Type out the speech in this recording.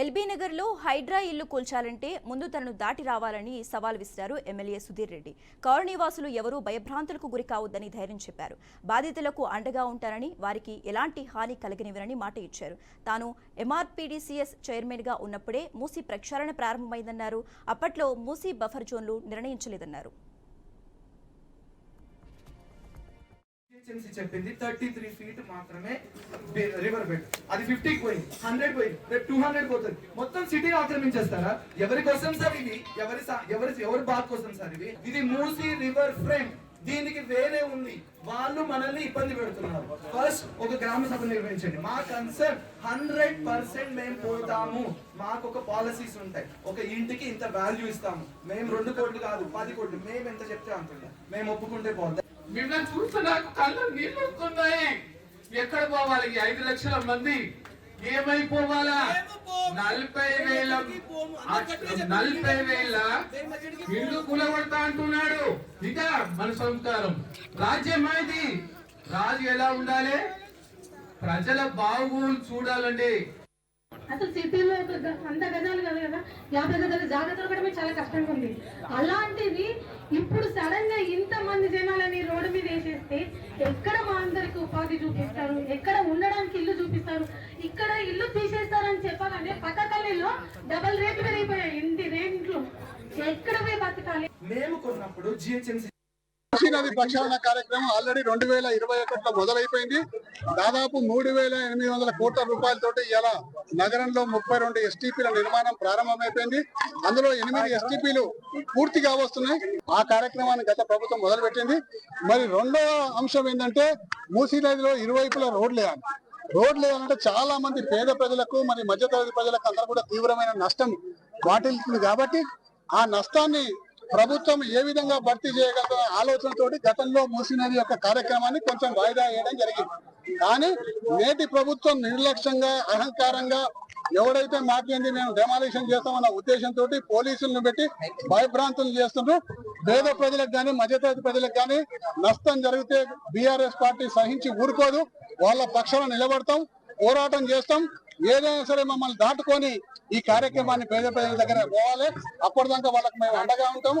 LB నగర్లో హైడ్రా ఇల్లు కూల్చాలంటే ముందు తనను దాటి రావాలని సవాల్ విసిరారు ఎమ్మెల్యే సుధీర్ రెడ్డి. కాలనీవాసులు ఎవరూ భయభ్రాంతులకు గురి కావద్దని ధైర్యం చెప్పారు. బాధితులకు అండగా ఉంటారని వారికి ఎలాంటి హాని కలగనివ్వరని మాట ఇచ్చారు. తాను ఎంఆర్పీడీసీఎస్ చైర్మన్గా ఉన్నప్పుడే మూసీ ప్రక్షాళన ప్రారంభమైందన్నారు. అప్పట్లో మూసీ బఫర్ జోన్లు నిర్ణయించలేదన్నారు. ఎఫిషియన్సీ చెప్పింది థర్టీ త్రీ ఫీట్ మాత్రమే రివర్ బెడ్ అది ఫిఫ్టీ పోయింది. హండ్రెడ్ పోయింది. రేపు టూ హండ్రెడ్ పోతుంది. మొత్తం సిటీని ఆక్రమించేస్తారా? ఎవరి కోసం సార్ ఇది? ఎవరి సా- ఎవరి ఎవరి బాధ కోసం సార్ ఇది? ఇది మూసీ రివర్ ఫ్రంట్ దీనికి వేరే ఉంది. వాళ్ళు మనల్ని ఇబ్బంది పెడుతున్నారు. ఫస్ట్ ఒక గ్రామ సభ నిర్వహించండి. మా కన్సర్న్ హండ్రెడ్ పర్సెంట్ మేము పోతాము. మాకు ఒక పాలసీస్ ఉంటాయి. ఒక ఇంటికి ఇంత వాల్యూ ఇస్తాము. మేము రెండు కోట్లు కాదు పది కోట్లు. మేము ఎంత చెప్తే అంత మేము ఒప్పుకుంటే పోతాం. మిమ్మల్ని చూస్తే నాకు కళ్ళు నీళ్ళు వస్తున్నాయి. ఎక్కడ పోవాలి? ఈ ఐదు లక్షల మంది ఏమైపోవాలా? నలభై వేల నలభై వేల ఇల్లు కూలగొడతా అంటున్నాడు. ఇక మన సంస్కారం. రాజ్యం అది రాజు ఎలా ఉండాలి? ప్రజల బాగు చూడాలండి. అసలు సిటీలో ఒక అంత గజాలు కదా కదా? యాభై గజాలు జాగ్రత్తలు కూడా చాలా కష్టంగా ఉంది. అలాంటివి ఇప్పుడు సడన్గా ఇంత మంది జనాలు ఎక్కడ మా అందరికి ఉపాధి చూపిస్తారు? ఎక్కడ ఉండడానికి ఇల్లు చూపిస్తారు? ఇక్కడ ఇల్లు తీసేస్తారని చెప్పాలంటే పక్క డబల్ రేట్లు పెరిగిపోయాయి. ఇంటి రేట్లు. ఎక్కడ పోయి బతకాలి? మేము కొన్నప్పుడు జిహెచ్ఎంసీ కృషి నది ప్రక్షాళన కార్యక్రమం ఆల్రెడీ రెండు వేల ఇరవై ఒకటిలో మొదలైపోయింది. దాదాపు మూడు వేల ఎనిమిది వందల కోట్ల రూపాయలతోటి ఇలా నగరంలో ముప్పై రెండు ఎస్టీపీల నిర్మాణం ప్రారంభమైపోయింది. అందులో ఎనిమిది ఎస్టీపీలు పూర్తిగా వస్తున్నాయి. ఆ కార్యక్రమాన్ని గత ప్రభుత్వం మొదలుపెట్టింది. మరి రెండో అంశం ఏంటంటే మూసీ నదిలో ఇరువైపులా రోడ్లు వేయాలి రోడ్లు వేయాలంటే చాలా మంది పేద ప్రజలకు మరి మధ్యతరగతి ప్రజలకు అందరూ కూడా తీవ్రమైన నష్టం వాటిల్తుంది కాబట్టి ఆ నష్టాన్ని ప్రభుత్వం ఏ విధంగా భర్తీ చేయగలదో ఆలోచనతోటి గతంలో మూసినది యొక్క కార్యక్రమాన్ని కొంచెం వాయిదా వేయడం జరిగింది. కానీ నేటి ప్రభుత్వం నిర్లక్ష్యంగా అహంకారంగా ఎవడైతే మాట్లాడింది మేము డెమాలిషన్ చేస్తామన్న ఉద్దేశంతో పోలీసులను పెట్టి భయభ్రాంతులు చేస్తుండ్రు. పేద ప్రజలకు కానీ మధ్యతరగతి ప్రజలకు కానీ నష్టం జరిగితే బీఆర్ఎస్ పార్టీ సహించి ఊరుకోదు. వాళ్ళ పక్షాన నిలబడతాం పోరాటం చేస్తాం. ఏదైనా సరే మమ్మల్ని దాటుకొని ఈ కార్యక్రమాన్ని పేద ప్రజల దగ్గర పోవాలి. అప్పటిదాకా వాళ్ళకి మేము అండగా ఉంటాము